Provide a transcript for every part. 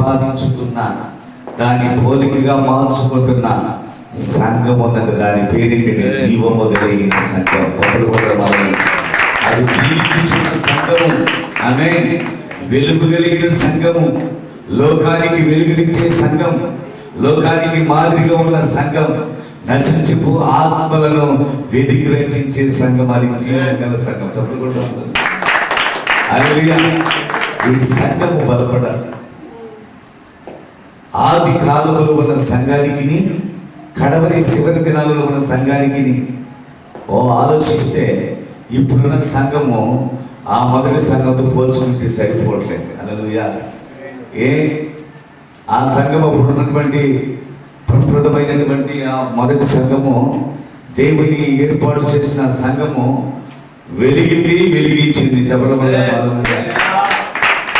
ప్రతిపాదించుతున్న దాని పోలికగా మార్చుకుంటున్న. సంఘం ఉందంటే దాని పేరేంటి జీవము కలిగిన సంఘం. మొదలు అది జీవించుచున్న సంఘము. ఆమె వెలుగు కలిగిన సంఘము. లోకానికి వెలుగునిచ్చే సంఘం. లోకానికి మాదిరిగా ఉన్న సంఘం. నచించిపో ఆత్మలను వెదికి రక్షించే సంఘం అది జీవం గల సంఘం. చెప్పకుండా హల్లెలూయా. ఈ సంఘము బలపడాలి. ఆది కాలంలో ఉన్న సంఘానికి కడవరి చివరి దినాలలో ఉన్న సంఘానికి ఓ ఆలోచిస్తే ఇప్పుడున్న సంఘము ఆ మొదటి సంఘంతో పోల్చుకుంటే సరిపోవట్లేదు. అలలుయా ఏ? ఆ సంఘం అప్పుడు ఉన్నటువంటి ప్రప్రదమైనటువంటి ఆ మొదటి సంఘము దేవుని ఏర్పాటు చేసిన సంఘము వెలిగింది వెలిగించింది. చెప్పడం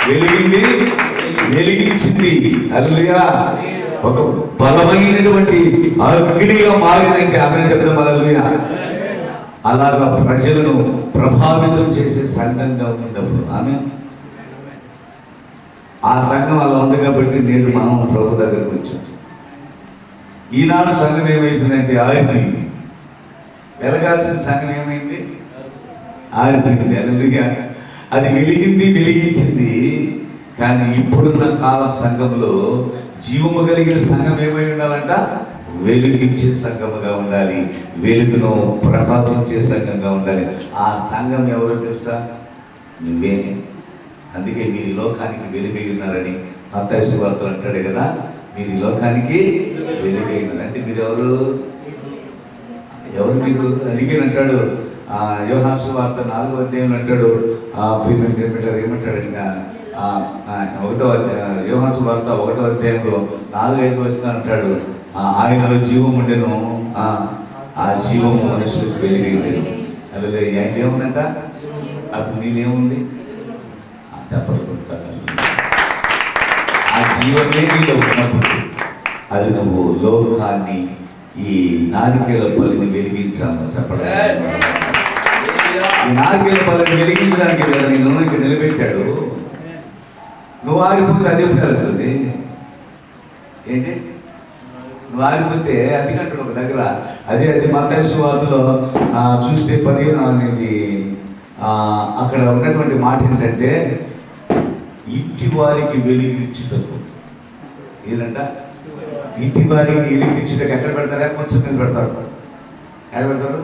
వెలిగింది వెలిగించింది. అల్లుయా ఒక బలమైనటువంటి అగ్నిగా మారిందంటే ఆమె చెప్తాం అల్లుయా అలాగా ప్రజలను ప్రభావితం చేసే సంఘంగా ఉంది అప్పుడు. ఆమె ఆ సంఘం అలా ఉంది కాబట్టి నేను మనం ప్రభు దగ్గరకు వచ్చాం. ఈనాడు సంఘం ఏమైపోయిందంటే ఆరిపోయింది. వెలగాల్సిన సంఘం ఏమైంది? ఆరిపోయింది. అల్లుగా అది వెలిగింది వెలిగించింది. కానీ ఇప్పుడున్న కాలం సంఘంలో జీవము కలిగిన సంఘం ఏమై ఉండాలంట? వెలిగించే సంఘముగా ఉండాలి. వెలుగును ప్రకాశించే సంఘంగా ఉండాలి. ఆ సంఘం ఎవరో తెలుసా? నువ్వే. అందుకే మీరు లోకానికి వెలుగై ఉన్నారని మత్తాయి వార్తలు అంటాడు కదా. మీరు లోకానికి వెలుగై ఉన్నారు. అంటే మీరు ఎవరు ఎవరు మీకు? అందుకే అంటాడు. ఆ యోహాన్సు వార్త నాలుగో అధ్యాయం అంటాడు. ఆ ప్రీమియం ఏమంటాడు ఇంకా ఒకటో అధ్యాయం యోహాన్సు వార్త ఒకటో అధ్యాయంలో నాలుగు ఐదు వచ్చిన అంటాడు ఆ, ఆయనలో జీవం ఉండెను ఆ, ఆ జీవము మనుషులకు వెలిగి ఉండేను అలాగే ఆయన ఏముందంట? అప్పుడు నీళ్ళేముంది చెప్పనుకుంటాను ఆ జీవమే నీలో ఉన్నప్పుడు అది నువ్వు లోకాన్ని ఈ నారికేల పల్లిని వెలిగించాను చెప్పడం. ఈ నారికేల పల్లిని వెలిగించడానికి కదా నేను ఇక్కడ నిలబెట్టాడు. నువ్వు ఆరిపోతే అది ఎప్పుడు వెళ్తుంది ఏంటి? నువ్వు ఆరిపోతే అది కంటాడు ఒక దగ్గర. అదే అది మత వార్తలో చూస్తే పదిహేను అనేది అక్కడ ఉన్నటువంటి మాట ఏంటంటే ఇంటి వారికి వెలిగించుటకు ఏదంట? ఇంటి వారికి వెలిగించుటకు ఎక్కడ పెడతారా? కొంచెం మీద పెడతారు ఎక్కడ పెడతారు?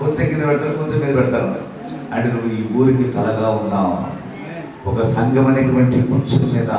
కొంచెం కింద పెడతారు కొంచెం మీద పెడతారు అంటే నువ్వు ఈ ఊరికి తలగా ఉన్నావు ఒక సంఘం అనేటువంటి కొంచెం మీద